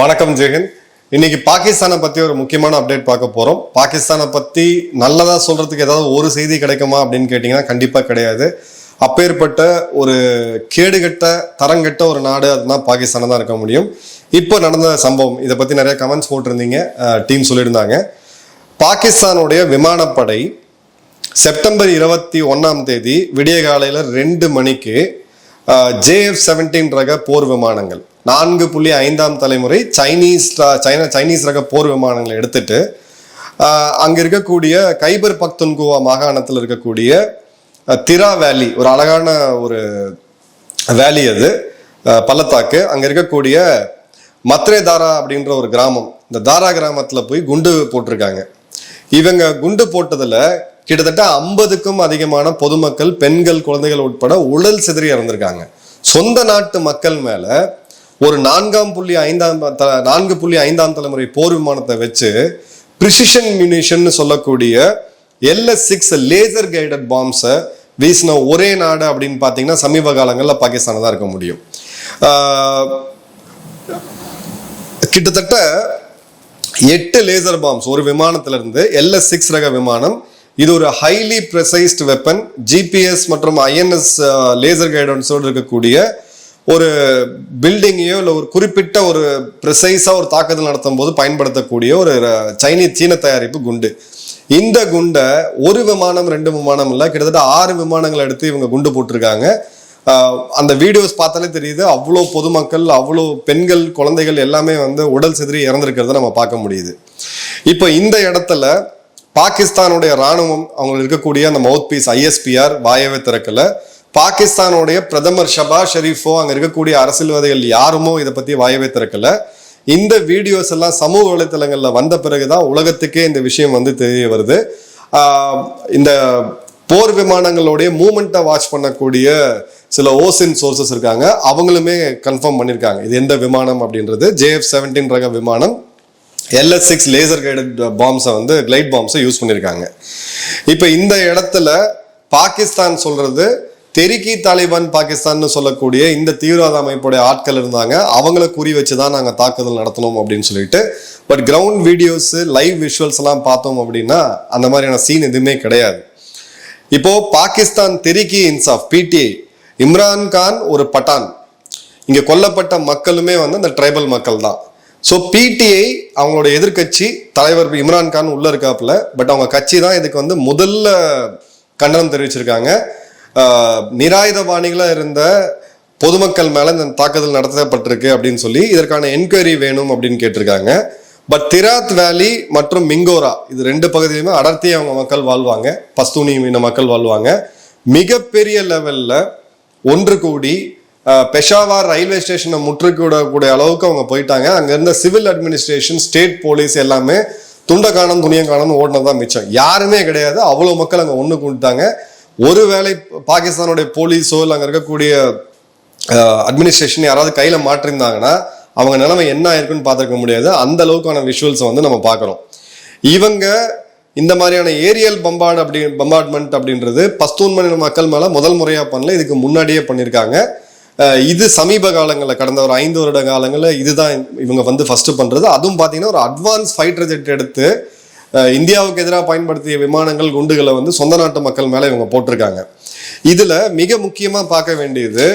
வணக்கம் ஜெகன் இன்னைக்கு பாகிஸ்தானை பத்தி ஒரு முக்கியமான அப்டேட் பார்க்க போறோம். பாகிஸ்தானை பத்தி நல்லதா சொல்றதுக்கு ஏதாவது ஒரு செய்தி கிடைக்குமா அப்படின்னு கேட்டீங்கன்னா கண்டிப்பா கிடையாது. அப்பேற்பட்ட ஒரு கேடுகட்ட தரங்கெட்ட ஒரு நாடு அதுனா பாகிஸ்தானை தான் இருக்க முடியும். இப்போ நடந்த சம்பவம் இதை பத்தி நிறைய கமெண்ட்ஸ் போட்டிருந்தீங்க டீம் சொல்லியிருந்தாங்க. பாகிஸ்தானுடைய விமானப்படை செப்டம்பர் இருபத்தி ஒன்றாம் தேதி விடிய காலையில் ரெண்டு மணிக்கு ஜேஎஃப் செவன்டீன் ரக போர் விமானங்கள் நான்கு புள்ளி ஐந்தாம் தலைமுறை சைனீஸ் சைனா சைனீஸ் ரக போர் விமானங்களை எடுத்துட்டு அங்கே இருக்கக்கூடிய கைபர் பக்துன்குவா மாகாணத்தில் இருக்கக்கூடிய திரா வேலி ஒரு அழகான ஒரு வேலி அது பள்ளத்தாக்கு. அங்கே இருக்கக்கூடிய மத்ரே தாரா அப்படின்ற ஒரு கிராமம் இந்த தாரா கிராமத்தில் போய் குண்டு போட்டிருக்காங்க. இவங்க குண்டு போட்டதில் கிட்டத்தட்ட ஐம்பதுக்கும் அதிகமான பொதுமக்கள் பெண்கள் குழந்தைகள் உட்பட உடல் சிதறி இறந்திருக்காங்க. சொந்த நாட்டு மக்கள் மேலே ஒரு நான்காம் புள்ளி ஐந்தாம் நான்கு புள்ளி ஐந்தாம் தலைமுறை போர் விமானத்தை வச்சு பிரிசிஷன் மியூனிஷன் சொல்லக்கூடிய எல்எஸ் சிக்ஸ் லேசர் கைடட் பாம்ஸை வீசின ஒரே நாடு அப்படின்னு பார்த்தீங்கன்னா சமீப காலங்களில் பாகிஸ்தானை தான் இருக்க முடியும். கிட்டத்தட்ட எட்டு லேசர் பாம்ஸ் ஒரு விமானத்திலிருந்து எல்எஸ் சிக்ஸ் ரக விமானம் இது ஒரு ஹைலி ப்ரெசைஸ்டு வெப்பன் ஜிபிஎஸ் மற்றும் ஐஎன்எஸ் லேசர் கைடன்ஸோடு இருக்கக்கூடிய ஒரு பில்டிங்கையோ இல்லை ஒரு குறிப்பிட்ட ஒரு ப்ரிசைஸாக ஒரு தாக்குதல் நடத்தும் போது பயன்படுத்தக்கூடிய ஒரு சைனீஸ் சீன தயாரிப்பு குண்டு. இந்த குண்டை ஒரு விமானம் ரெண்டு விமானம் இல்லை கிட்டத்தட்ட ஆறு விமானங்களை எடுத்து இவங்க குண்டு போட்டிருக்காங்க. அந்த வீடியோஸ் பார்த்தாலே தெரியுது அவ்வளோ பொதுமக்கள் அவ்வளோ பெண்கள் குழந்தைகள் எல்லாமே வந்து உடல் சிதறி இறந்துருக்கிறத நம்ம பார்க்க முடியுது. இப்போ இந்த இடத்துல பாகிஸ்தானுடைய ராணுவம் அவங்க இருக்கக்கூடிய அந்த மவுத் பீஸ் ஐஎஸ்பிஆர் வாயவே திறக்கலை. பாகிஸ்தானுடைய பிரதமர் ஷபா ஷெரீஃபோ அங்கே இருக்கக்கூடிய அரசியல்வாதிகள் யாருமோ இதை பற்றி வாயவே திறக்கல. இந்த வீடியோஸ் எல்லாம் சமூக வலைத்தளங்களில் வந்த பிறகு தான் உலகத்துக்கே இந்த விஷயம் வந்து தெரிய வருது. இந்த போர் விமானங்களுடைய மூமெண்ட்டை வாட்ச் பண்ணக்கூடிய சில ஓசின் சோர்சஸ் இருக்காங்க. அவங்களுமே கன்ஃபார்ம் பண்ணியிருக்காங்க இது எந்த விமானம் அப்படின்றது? ஜேஎஃப் செவன்டீன் ரக விமானம். எல்எஸ் சிக்ஸ் லேசர் கைடட் பாம்ஸை வந்து கிளைட் பாம்ஸை யூஸ் பண்ணியிருக்காங்க இப்போ இந்த இடத்துல பாகிஸ்தான் சொல்கிறது தெருக்கி தாலிபான் பாகிஸ்தான்னு சொல்லக்கூடிய இந்த தீவிரவாத அமைப்புடைய ஆட்கள் இருந்தாங்க. அவங்கள குறி வச்சு தான் நாங்கள் தாக்குதல் நடத்தணும் அப்படின்னு சொல்லிட்டு. But ground videos live visuals எல்லாம் பார்த்தோம் அப்படின்னா அந்த மாதிரியான சீன் எதுவுமே கிடையாது. இப்போ பாகிஸ்தான் தெரிக்கி இன்சாஃப் பிடிஐ இம்ரான் கான் ஒரு பட்டான். இங்கே கொல்லப்பட்ட மக்களுமே வந்து அந்த ட்ரைபல் மக்கள் தான் ஸோ பிடிஐ அவங்களோட எதிர்க்கட்சி தலைவர் இம்ரான் கான் உள்ள இருக்காப்புல பட் அவங்க கட்சி தான் இதுக்கு வந்து முதல்ல கண்டனம் தெரிவிச்சிருக்காங்க. நிராயுதபாணிகளாக இருந்த பொதுமக்கள் மேலே இந்த தாக்குதல் நடத்தப்பட்டிருக்கு அப்படின்னு சொல்லி இதற்கான என்கொயரி வேணும் அப்படின்னு கேட்டிருக்காங்க. பட் திராத் வேலி மற்றும் மிங்கோரா இது ரெண்டு பகுதியிலுமே அடர்த்தி அவங்க மக்கள் வாழ்வாங்க. பஸ்தூனி இன மக்கள் வாழ்வாங்க. மிகப்பெரிய லெவலில் ஒன்று கூடி பெஷாவார் ரயில்வே ஸ்டேஷனை முற்றுக்கூடக்கூடிய அளவுக்கு அவங்க போயிட்டாங்க. அங்கேருந்த சிவில் அட்மினிஸ்ட்ரேஷன் ஸ்டேட் போலீஸ் எல்லாமே துண்டை காணும் துணியை காணும் ஓடினதான் மிச்சம். யாருமே கிடையாது. அவ்வளோ மக்கள் அங்கே ஒன்று கூட்டாங்க ஒருவேளை பாகிஸ்தானுடைய போலீஸோ இல்லை அங்கே இருக்கக்கூடிய அட்மினிஸ்ட்ரேஷன் யாராவது கையில் மாற்றிருந்தாங்கன்னா அவங்க நிலைமை என்ன ஆயிருக்குன்னு பார்த்துருக்க முடியாது. அந்த அளவுக்கான விஷுவல்ஸை வந்து நம்ம பார்க்குறோம். இவங்க இந்த மாதிரியான ஏரியல் பம்பார்டு அப்படி பம்பார்ட்மெண்ட் அப்படின்றது பஸ்தூன் மாநில மக்கள் மேலே முதல் முறையாக பண்ணல இதுக்கு முன்னாடியே பண்ணியிருக்காங்க. இது சமீப காலங்களில் கடந்த ஒரு ஐந்து வருட காலங்களில் இதுதான் இவங்க வந்து ஃபஸ்ட்டு பண்ணுறது அதுவும் பார்த்தீங்கன்னா ஒரு அட்வான்ஸ் ஃபைட்டர் ஜெட் எடுத்து இந்தியாவுக்கு எதிராக பயன்படுத்திய விமானங்கள் குண்டுகளை வந்து சொந்த நாட்டு மக்கள் மேலே இவங்க போட்டிருக்காங்க. இதில் மிக முக்கியமாக பார்க்க வேண்டியது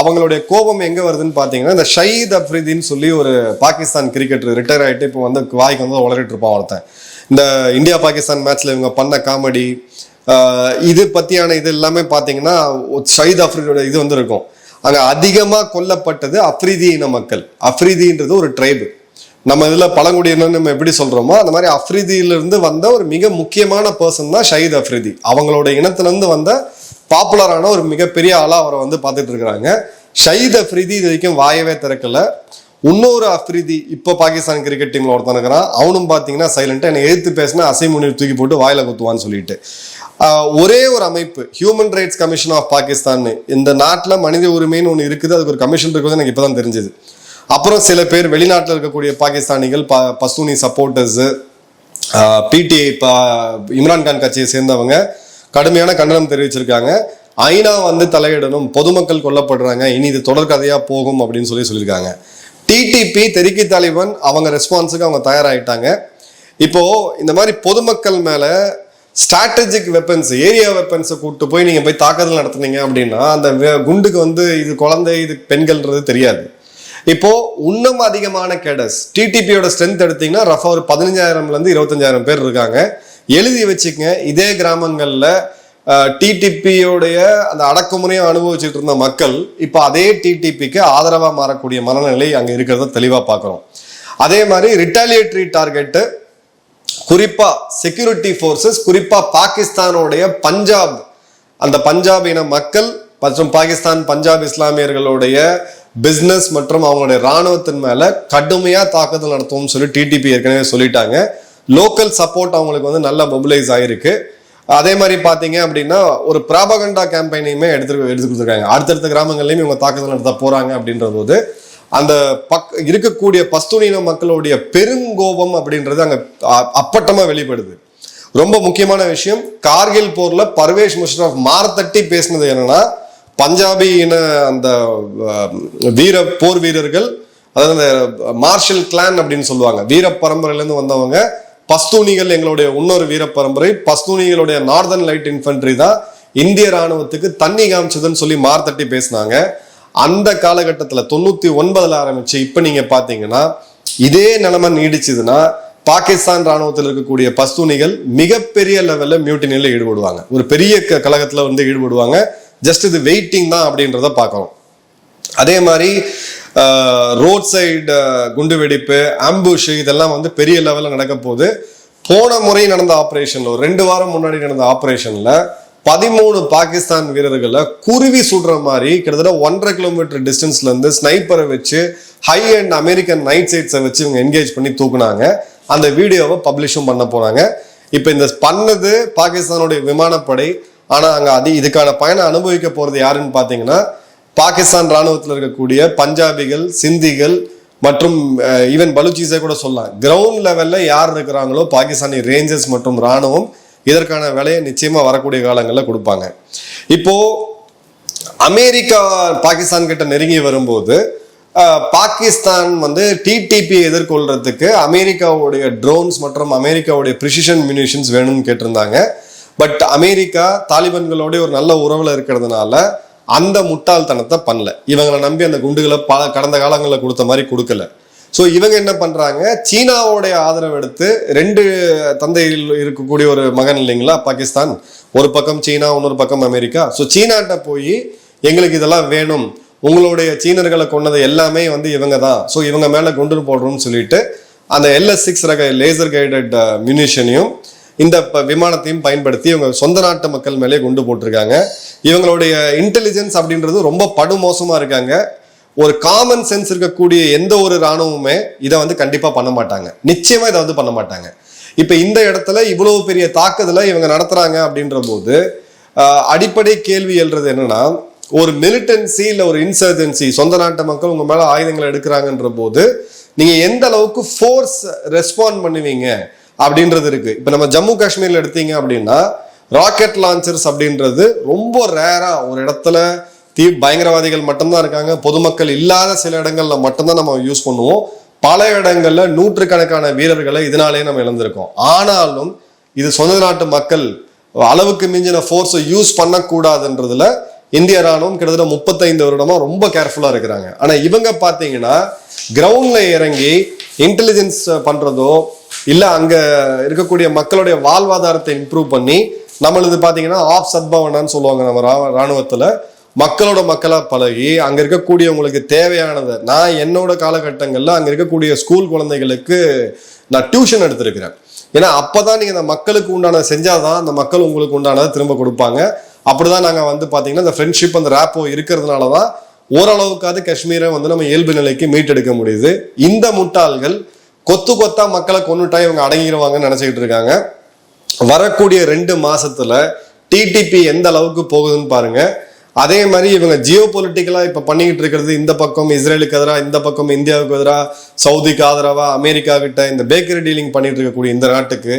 அவங்களுடைய கோபம் எங்கே வருதுன்னு பார்த்தீங்கன்னா இந்த ஷயீத் அப்ரிதின்னு சொல்லி ஒரு பாகிஸ்தான் கிரிக்கெட்டர் ரிட்டையர் ஆகிட்டு இப்போ வந்து வாய்க்கு வந்து உளறிட்டு இருப்பான் ஒருத்தன். இந்த இந்தியா பாகிஸ்தான் மேட்ச்ல இவங்க பண்ண காமெடி இது பற்றியான இது எல்லாமே பார்த்தீங்கன்னா ஷயீத் அப்ரிதியோட இது வந்து இருக்கும். அங்கே அதிகமாக கொல்லப்பட்டது அப்ரிதி இன மக்கள். அப்ரிதின்றது ஒரு ட்ரைபு நம்ம இதில் பழங்குடியினர் நம்ம எப்படி சொல்கிறோமோ அந்த மாதிரி அஃப்ரிதியிலிருந்து வந்த ஒரு மிக முக்கியமான பர்சன் தான் ஷஹீத் அஃப்ரிதி அவங்களோட இனத்துலேருந்து வந்த பாப்புலரான ஒரு மிகப்பெரிய ஆளாக அவரை வந்து பார்த்துட்டு இருக்கிறாங்க. ஷஹீத் அஃப்ரிதி இது வரைக்கும் வாயவே திறக்கல. இன்னொரு அஃப்ரிதி இப்போ பாகிஸ்தான் கிரிக்கெட் டீமில் ஒருத்தன் இருக்கிறான். அவனும் பார்த்தீங்கன்னா சைலண்டாக என்னை எதிர்த்து பேசினா அசை தூக்கி போட்டு வாயில குத்துவான்னு சொல்லிட்டு. ஒரே ஒரு அமைப்பு human rights commission of Pakistan இந்த நாட்டில் மனித உரிமைன்னு ஒன்று இருக்குது. அதுக்கு ஒரு கமிஷன் இருக்குது எனக்கு இப்பதான் தெரிஞ்சது. அப்புறம் சில பேர் வெளிநாட்டில் இருக்கக்கூடிய பாகிஸ்தானிகள் ப பஸ்தூனி சப்போர்ட்டர்ஸு பிடிஐ இம்ரான்கான் கட்சியை சேர்ந்தவங்க கடுமையான கண்டனம் தெரிவிச்சிருக்காங்க. ஐநா வந்து தலையிடணும் பொதுமக்கள் கொல்லப்படுறாங்க இனி இது தொடர்கதையாக போகும் அப்படின்னு சொல்லி சொல்லியிருக்காங்க. டிடிபி தெறிக்கி தாலிபான் அவங்க ரெஸ்பான்ஸுக்கு அவங்க தயாராகிட்டாங்க இப்போது இந்த மாதிரி பொதுமக்கள் மேலே ஸ்ட்ராட்டஜிக் வெப்பன்ஸ் ஏரியா வெப்பன்ஸை கூப்பிட்டு போய் நீங்கள் போய் தாக்குதல் நடத்துனீங்க அப்படின்னா அந்த வே- குண்டுக்கு வந்து இது குழந்தை இது பெண்கள்ன்றது தெரியாது. இப்போ இன்னும் அதிகமான கேடர்ஸ். டிடிபியோட ஸ்ட்ரென்த் எடுத்தீங்கன்னா ரஃபா ஒரு பதினஞ்சாயிரம்ல இருந்து இருபத்தஞ்சாயிரம் பேர் இருக்காங்க. எழுதி வச்சுக்கங்க இதே கிராமங்கள்ல டிடிபியோடைய அந்த அடக்குமுறையை அனுபவிச்சுட்டு இருந்த மக்கள் இப்போ அதே டிடிபிக்கு ஆதரவாக மாறக்கூடிய மனநிலை அங்கே இருக்கிறத தெளிவாக பார்க்குறோம் அதே மாதிரி ரிட்டாலியேட்டரி டார்கெட்டு குறிப்பாக செக்யூரிட்டி ஃபோர்ஸஸ் குறிப்பாக பாகிஸ்தானோடைய பஞ்சாப். அந்த பஞ்சாப் இன மக்கள் மற்றும் பாகிஸ்தான் பஞ்சாப் இஸ்லாமியர்களுடைய பிஸ்னஸ் மற்றும் அவங்களுடைய ராணுவத்தின் மேல கடுமையா தாக்குதல் நடத்துவோம்னு சொல்லி டிடிபி ஏற்கனவே சொல்லிட்டாங்க. லோக்கல் சப்போர்ட் அவங்களுக்கு வந்து நல்லா மொபிலைஸ் ஆயிருக்கு. அதே மாதிரி பாத்தீங்க அப்படின்னா ஒரு பிராபகண்டா கேம்பெயினையுமே எடுத்து எடுத்து கொடுத்துருக்காங்க. அடுத்தடுத்த கிராமங்கள்லயும் இவங்க தாக்குதல் நடத்த போறாங்க அப்படின்ற போது அந்த பக் இருக்கக்கூடிய பஸ்துனின மக்களுடைய பெருங்கோபம் அப்படின்றது அங்க அப்பட்டமாக அப்பட்டமா வெளிப்படுது. ரொம்ப முக்கியமான விஷயம் கார்கில் போர்ல பர்வேஷ் முஷரஃப் மாரத்தட்டி பேசினது என்னன்னா பஞ்சாபி இன அந்த வீர போர் வீரர்கள் அதாவது அந்த மார்ஷல் கிளான் அப்படின்னு சொல்லுவாங்க. வீர பரம்பரையிலேருந்து வந்தவங்க. பஸ்தூனிகள் எங்களுடைய இன்னொரு வீர பரம்பரை. பஸ்தூனிகளுடைய நார்தர்ன் லைட் இன்ஃபென்ட்ரி தான் இந்திய ராணுவத்துக்கு தண்ணி காமிச்சதுன்னு சொல்லி மார்த்தட்டி பேசினாங்க. அந்த காலகட்டத்தில் தொண்ணூத்தி ஒன்பதுல ஆரம்பிச்சு இப்போ நீங்க பாத்தீங்கன்னா இதே நிலைமை நீடிச்சதுன்னா பாகிஸ்தான் ராணுவத்தில் இருக்கக்கூடிய பஸ்தூனிகள் மிகப்பெரிய லெவல்ல மியூட்டினியில் ஈடுபடுவாங்க. ஒரு பெரிய க- கழகத்துல வந்து ஈடுபடுவாங்க. ஜஸ்ட் இது வெயிட்டிங் தான் அப்படின்றத பார்க்குறோம். அதே மாதிரி ரோட் சைடு குண்டு வெடிப்பு ஆம்புஷ் இதெல்லாம் வந்து பெரிய லெவலில் நடக்க போகுது. போன முறை நடந்த ஆப்ரேஷனில் ஒரு ரெண்டு வாரம் முன்னாடி நடந்த ஆப்ரேஷனில் பதிமூணு பாகிஸ்தான் வீரர்களை குருவி சுடுற மாதிரி கிட்டத்தட்ட ஒன்றரை கிலோமீட்டர் டிஸ்டன்ஸ்லேருந்து ஸ்னைப்பரை வச்சு ஹை அண்ட் அமெரிக்கன் நைட் சைட்ஸை வச்சு இவங்க என்கேஜ் பண்ணி தூக்குனாங்க. அந்த வீடியோவை பப்ளிஷும் பண்ண போனாங்க இப்போ இந்த பண்ணது பாகிஸ்தானுடைய விமானப்படை ஆனால் அங்கே அது இதுக்கான பயனை அனுபவிக்க போகிறது யாருன்னு பார்த்தீங்கன்னா பாகிஸ்தான் ராணுவத்தில் இருக்கக்கூடிய பஞ்சாபிகள் சிந்திகள் மற்றும் ஈவன் பலூச்சிஸை கூட சொல்லலாம். கிரவுண்ட் லெவலில் யார் இருக்கிறாங்களோ பாகிஸ்தானி ரேஞ்சர்ஸ் மற்றும் ராணுவம் இதற்கான விலையை நிச்சயமாக வரக்கூடிய காலங்களில் கொடுப்பாங்க. இப்போது அமெரிக்கா பாகிஸ்தான் கிட்ட நெருங்கி வரும்போது பாகிஸ்தான் வந்து டிடிபி எதிர்கொள்றதுக்கு அமெரிக்காவுடைய ட்ரோன்ஸ் மற்றும் அமெரிக்காவுடைய ப்ரிசிஷன் மியூனிஷன்ஸ் வேணும்னு கேட்டிருந்தாங்க. பட் அமெரிக்கா தாலிபான்களோட ஒரு நல்ல உறவுல இருக்கிறதுனால அந்த முட்டாள்தனத்தை பண்ணல. இவங்களை நம்பி அந்த குண்டுகளை பல கடந்த காலங்களில் கொடுத்த மாதிரி கொடுக்கல. ஸோ இவங்க என்ன பண்ணுறாங்க சீனாவோடைய ஆதரவு எடுத்து ரெண்டு தந்தையில் இருக்கக்கூடிய ஒரு மகன் இல்லைங்களா? பாகிஸ்தான். ஒரு பக்கம் சீனா இன்னொரு பக்கம் அமெரிக்கா. ஸோ சீனாட்ட போய் எங்களுக்கு இதெல்லாம் வேணும். உங்களுடைய சீனர்களை கொண்டது எல்லாமே வந்து இவங்க தான். ஸோ இவங்க மேலே குண்டு போடுறோம்னு சொல்லிட்டு அந்த எல்எஸ் சிக்ஸ் ரக லேசர் கைடட் மியூனிஷனையும் இந்த விமானத்தையும் பயன்படுத்தி இவங்க சொந்த நாட்டு மக்கள் மேலே குண்டு போட்டிருக்காங்க. இவங்களுடைய இன்டெலிஜென்ஸ் அப்படின்றது ரொம்ப படுமோசமாக இருக்காங்க. ஒரு காமன் சென்ஸ் இருக்கக்கூடிய எந்த ஒரு ராணுவமுமே இதை வந்து கண்டிப்பாக பண்ண மாட்டாங்க. நிச்சயமாக இதை வந்து பண்ண மாட்டாங்க. இப்போ இந்த இடத்துல இவ்வளவு பெரிய தாக்குதலை இவங்க நடத்துகிறாங்க அப்படின்ற போது அடிப்படை கேள்வி எழுறது என்னன்னா ஒரு மிலிட்டன்சி இல்லை ஒரு இன்சர்ஜென்சி சொந்த நாட்டு மக்கள் உங்கள் மேலே ஆயுதங்களை எடுக்கிறாங்கன்ற போது நீங்கள் எந்த அளவுக்கு ஃபோர்ஸ் ரெஸ்பாண்ட் பண்ணுவீங்க? அப்படின்றது இருக்கு. இப்ப நம்ம ஜம்மு காஷ்மீர்ல எடுத்தீங்க அப்படின்னா ராக்கெட் லான்ச்சர்ஸ் அப்படின்றது ரொம்ப ரேரா ஒரு இடத்துல தீ பயங்கரவாதிகள் மட்டும்தான் இருக்காங்க. பொதுமக்கள் இல்லாத சில இடங்கள்ல மட்டும்தான் நம்ம யூஸ் பண்ணுவோம். பல இடங்கள்ல நூற்றுக்கணக்கான வீரர்களை இதனாலேயே நம்ம இழந்திருக்கோம். ஆனாலும் இது சொந்த நாட்டு மக்கள் அளவுக்கு மிஞ்சின ஃபோர்ஸை யூஸ் பண்ணக்கூடாதுன்றதுல இந்திய ராணுவம் கிட்டத்தட்ட முப்பத்தைந்து வருடமா ரொம்ப கேர்ஃபுல்லா இருக்கிறாங்க. ஆனா இவங்க பாத்தீங்கன்னா கிரவுண்ட்ல இறங்கி இன்டெலிஜென்ஸ் பண்ணுறதோ இல்லை அங்கே இருக்கக்கூடிய மக்களுடைய வாழ்வாதாரத்தை இம்ப்ரூவ் பண்ணி நம்மளது பார்த்தீங்கன்னா ஆப் சத்பவனான்னு சொல்லுவாங்க நம்ம ரா- ராணுவத்தில். மக்களோட மக்களாக பழகி அங்கே இருக்கக்கூடியவங்களுக்கு தேவையானதை நான் என்னோட காலகட்டங்களில் அங்கே இருக்கக்கூடிய ஸ்கூல் குழந்தைகளுக்கு நான் டியூஷன் எடுத்திருக்கிறேன். ஏன்னா அப்பதான் நீங்கள் அந்த மக்களுக்கு உண்டானதை செஞ்சாதான் அந்த மக்கள் உங்களுக்கு உண்டானதை திரும்ப கொடுப்பாங்க. அப்படி தான் நாங்கள் வந்து பார்த்தீங்கன்னா இந்த ஃப்ரெண்ட்ஷிப் அந்த ரேப்போ இருக்கிறதுனால தான் ஓரளவுக்காவது காஷ்மீரை வந்து நம்ம இயல்பு நிலைக்கு மீட்டெடுக்க முடியுது. இந்த முட்டாள்கள் கொத்து கொத்தா மக்களை கொண்டுட்டா இவங்க அடங்கிடுவாங்கன்னு நினச்சிக்கிட்டு இருக்காங்க. வரக்கூடிய ரெண்டு மாசத்துல டிடிபி எந்த அளவுக்கு போகுதுன்னு பாருங்க. அதே மாதிரி இவங்க ஜியோ பொலிட்டிக்கலா இப்ப பண்ணிக்கிட்டு இருக்கிறது இந்த பக்கம் இஸ்ரேலுக்கு எதிராக இந்த பக்கம் இந்தியாவுக்கு எதிராக சவுதிக்கு ஆதரவா அமெரிக்கா கிட்ட இந்த பேக்கரி டீலிங் பண்ணிட்டு இருக்கக்கூடிய இந்த நாட்டுக்கு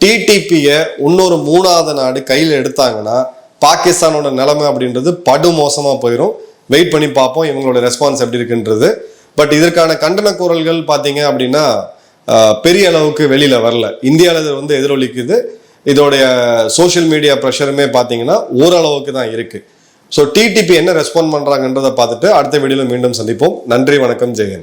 டிடிபியை இன்னொரு மூணாவது நாடு கையில் எடுத்தாங்கன்னா பாகிஸ்தானோட நிலைமை அப்படின்றது படுமோசமா போயிடும் வெயிட் பண்ணி பார்ப்போம் இவங்களோட ரெஸ்பான்ஸ் எப்படி இருக்குன்றது. பட் இதற்கான கண்டன குரல்கள் பார்த்தீங்க அப்படின்னா பெரிய அளவுக்கு வெளியில் வரல. இந்தியாவில் இது வந்து எதிரொலிக்குது. இதோடைய சோஷியல் மீடியா ப்ரெஷருமே பார்த்தீங்கன்னா ஓரளவுக்கு தான் இருக்குது ஸோ டிடிபி என்ன ரெஸ்பாண்ட் பண்ணுறாங்கன்றதை பார்த்துட்டு அடுத்த வீடியோவில் மீண்டும் சந்திப்போம். நன்றி வணக்கம் ஜெயன்